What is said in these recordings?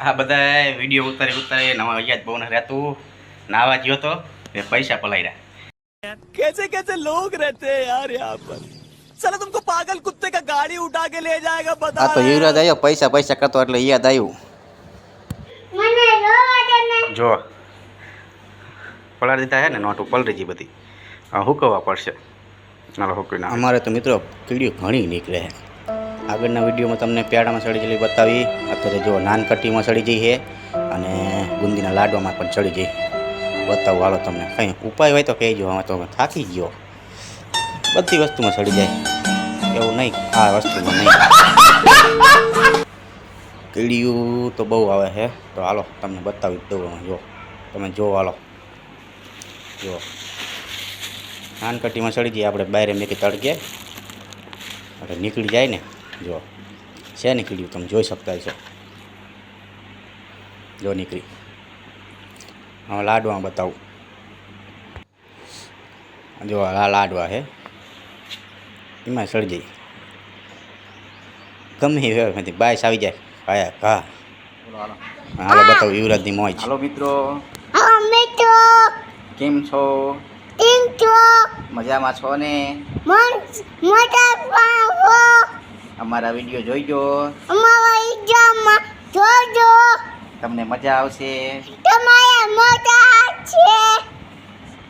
આ બધા વિડીયો ઉતારી ઉતારી નવા યાદ બહુ રહેતું નાવા ગયો તો ને પૈસા પલાયરા कैसे कैसे लोग रहते हैं यार यहाँ पर साला तुमको पागल कुत्ते का गाड़ी उठा के ले जाएगा बता આ તો યુવરાજ આવ્યો પૈસા પૈસા કરતો એટલે યાદ આવ્યું મને રોવા દે ને જો પલાળી દીધા હે ને નોટું પલરી ગઈ બધી હવે હુકવવા પડશે ચાલો હુકવી ના અમારે તો મિત્રો કીડીઓ ઘણી નીકળે છે આગળના વિડીયોમાં તમને પેડામાં સડી ગયેલી બતાવી. અત્યારે જો નાનકટીમાં સડી જઈ છે અને બુંદીના લાડવામાં પણ ચડી જઈ. બતાવું, હાલો તમને કંઈ ઉપાય હોય તો કહેજો. આમાં તો થાકી ગયો. બધી વસ્તુમાં સડી જાય. એવું નહીં, આ વસ્તુમાં નહીં. કીડિયું તો બહુ આવે છે. તો હાલો, તમને બતાવી દઉં જો, તમે જો હાલો. જો. નાનકટીમાં સડી જઈએ, આપણે બહાર મેકી તડકે. એટલે નીકળી જાય ને. જો છે નીકળ્યું તમે જોઈ શકતા છો જો નીકળી. હવે લાડવા બતાવું. જો આ લાડવા છે એમાં સડી ગમે એમાંથી બાયસ આવી જાય. કાયા ઘા હાલો બતાવું યુવરાજની મોજ. હાલો મિત્રો. કેમ છો? ટીમ તો મજામાં છો ને? મન મોટા પાવો અમારા વીડિયો જોઈજો. અમારા ઈજામાં જોજો. તમને મજા આવશે. તમારે મજા છે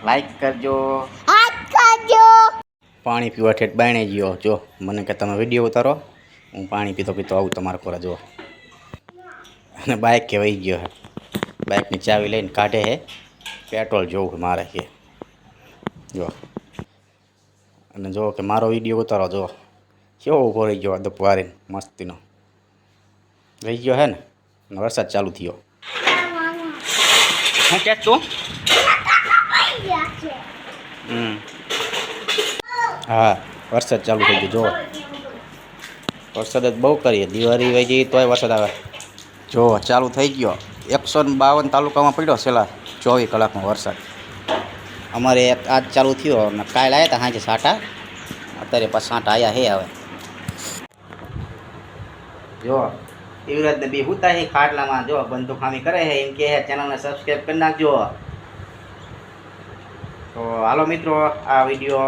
લાઈક કરજો. હાથ કરજો. પાણી પીવા ઠેઠ બાયણે ગયો જો મને કે તમે વીડિયો ઉતારો. હું પાણી પીતો પીતો આવું તમારા કોરા જો. અને બાઇક કે વહી ગયો હે. બાઇકની ચાવી લઈને કાઢે હે. પેટ્રોલ જોવું મારે કે. જો. અને જો કે મારો વીડિયો ઉતારો જો. કેવો ઊભો રહી ગયો દપવારે મસ્તીનો રહી ગયો હે ને અને વરસાદ ચાલુ થયો હું કે તું છે હમ હા વરસાદ ચાલુ થઈ ગયો જો વરસાદ જ બહુ કરીએ દિવાળી વહી જઈએ તોય વરસાદ આવે જો ચાલુ થઈ ગયો એકસો ને બાવન તાલુકામાં પડ્યો છેલ્લા ચોવીસ કલાકમાં વરસાદ અમારે એક આજ ચાલુ થયો અને કાલ આવ્યા હતા સાંજે સાંટા અત્યારે પાછા સાંટા આવ્યા હે હવે જો યુવરાજ ને બી હુતા હે ખાટલામાં. જો બંધુ ખામી કરે છે એમ કે ચેનલને સબસ્ક્રાઈબ કરી નાખજો. તો હાલો મિત્રો આ વીડિયો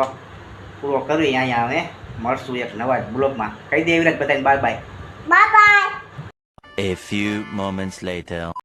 પૂરો કરી અહીંયા અમે મળશું એક નવા જ બ્લોગમાં. કહી દે યુવરાજ બધાને bye bye bye bye A few moments later.